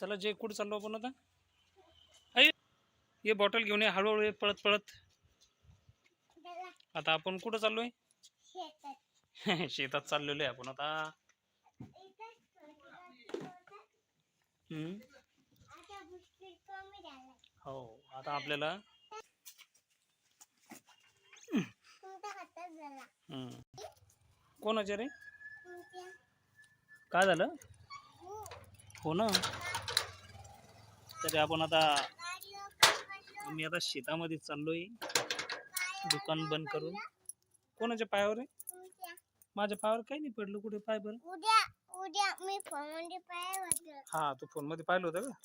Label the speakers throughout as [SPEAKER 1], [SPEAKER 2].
[SPEAKER 1] चला जे कुठं चाललो आपण आता? ये बॉटल घेऊन ये हळूहळू ये पळत पळत. आता आपण कुठं चाललोय? शेतात चाललेलो आहे आपण आता. हो आता आपल्याला. कोणाचे रे? काय झालं? हो ना? तरी आपण आता मी आता शेतामध्ये चाललोय. दुकान बंद करून. कोणाच्या पायावर आहे? माझ्या पायावर काही नाही पडलं. कुठे पाय बरं?
[SPEAKER 2] उद्या उद्या मी फोनमध्ये पाय होतं.
[SPEAKER 1] हा तू फोनमध्ये पाहिलं होतं का?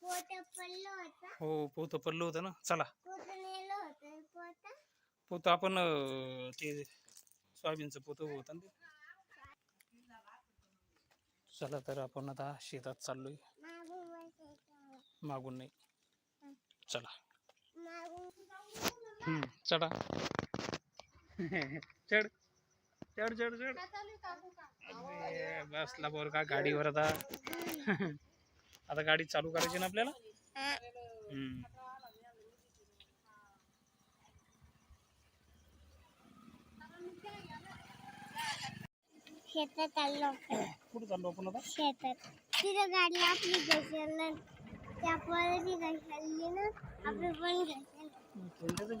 [SPEAKER 2] पोट पडलं होतं.
[SPEAKER 1] हो पोतं पडलं होतं ना. चला.
[SPEAKER 2] नेलं होतं.
[SPEAKER 1] पोतं. आपण अं, ते सोयाबीनचं पोतं होतं ना ते. चला तर आपण आता शेतात चाललोय.
[SPEAKER 2] मागून
[SPEAKER 1] नाही. चला. चढा. चढ. चढ चढ चढ. बसला बोर का गाडीवर आता. आता गाडी चालू करायची ना आपल्याला? हम्म.
[SPEAKER 2] शेतात आलो.
[SPEAKER 1] कुठं चाललो आपण आता?
[SPEAKER 2] शेतात. तिथं गाडी आपली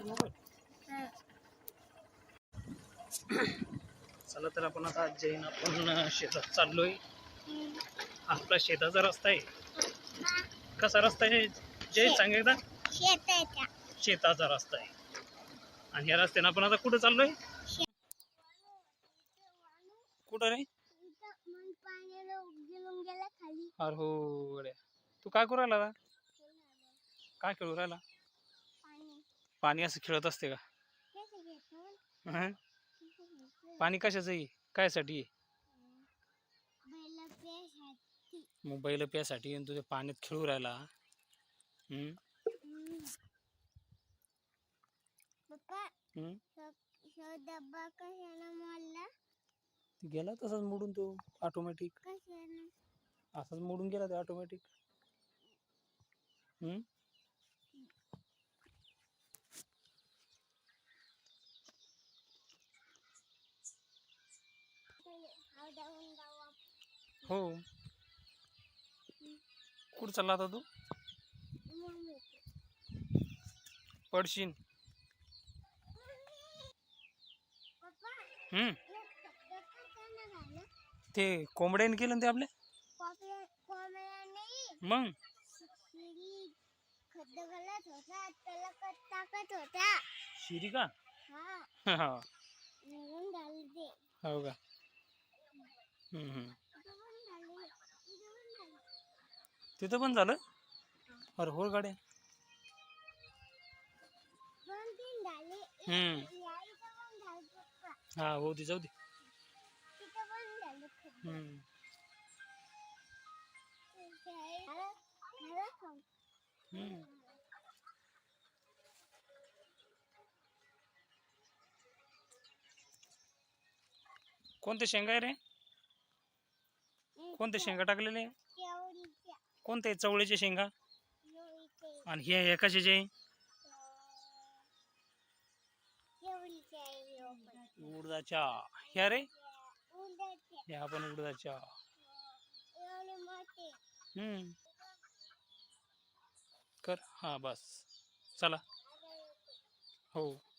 [SPEAKER 2] ना पण.
[SPEAKER 1] चला तर आपण आता जैन आपण शेतात चाललोय. आपला शेताचा रस्ता आहे. कसा रस्ता आहे? जय सांग एकदा. शेताचा रस्ता आहे. आणि या रस्त्यानं आपण आता कुठं चाललोय? कुठं रे? अरे हो. तू काय करू राहिला आता? काय खेळू राहिला
[SPEAKER 2] पाणी
[SPEAKER 1] असं खेळत असते का हं? पाणी कशाचं आहे कायसाठी आहे?
[SPEAKER 2] प्यासाठी
[SPEAKER 1] मग बैल प्यासाठी आणि तुझ्या पाण्यात खेळू राहिला हम्म?
[SPEAKER 2] हम्म. पप्पा
[SPEAKER 1] हम्म?
[SPEAKER 2] श- श डब्बा कशाला मोडला
[SPEAKER 1] गेला तसाच मोडून तो ऑटोमॅटिक
[SPEAKER 2] कशाला
[SPEAKER 1] असाच मोडून गेला ते ऑटोमॅटिक हम्म. हो. कुठं चालला आता तू. पडशीन. हम्म? ते कोंबड्याने केलं ते
[SPEAKER 2] नाही
[SPEAKER 1] मग?
[SPEAKER 2] खड्ड घालत होता त्याला कट टाकत होता.
[SPEAKER 1] शिरी का?
[SPEAKER 2] हा.
[SPEAKER 1] हा
[SPEAKER 2] निघून झालं ते.
[SPEAKER 1] हो का? हम्म, हम्म.
[SPEAKER 2] इथं पण झालं इथं पण झालं.
[SPEAKER 1] तिथं पण झालं? अरे हो गाड्या.
[SPEAKER 2] दोन तीन झाले. एक
[SPEAKER 1] हम्म.
[SPEAKER 2] या इथं पण झालं पप्पा
[SPEAKER 1] हा हो ती जाऊ दे.
[SPEAKER 2] तिथं पण झालं खड्ड
[SPEAKER 1] हम्म. हम्म. कोणते शेंगा आहे रे? कोणते शेंगा टाकलेले? आहे? कोणते चवळीचे शेंगा? आणि हे आहे कशाचे आहे? उडदाच्या. ह्या रे? ह्या पण उडदाच्या. हम्म. कर. हा बस. चला. हो.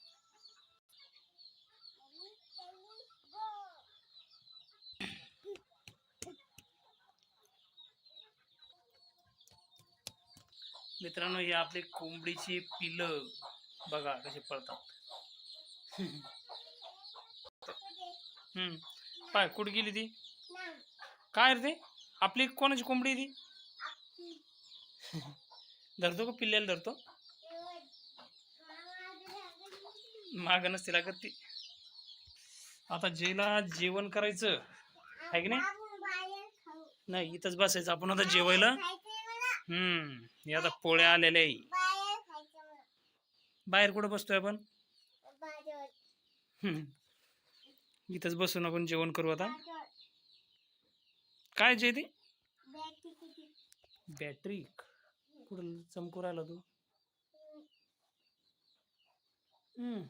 [SPEAKER 1] मित्रांनो ही आपली कोंबडीची पिलं बघा कशी पळतात. हम्म. पाय कुठ गेली ती? काय रे ते? आपली कोणाची कोंबडी ती? धरतो का पिल्ल्याला धरतो? माग नसते लागत ती. आता जेला जेवण करायचं आहे की नाही? नाही इथंच बसायचं आपण आता जेवायला. हम्म हे आता पोळ्या आलेल्या आहे. बाहेर कुठं बसतोय आपण? हम्म. इथंच बसून आपण जेवण करू आता. काय जे ते बॅटरी. कुठं चमकू राहिला तू? हम्म.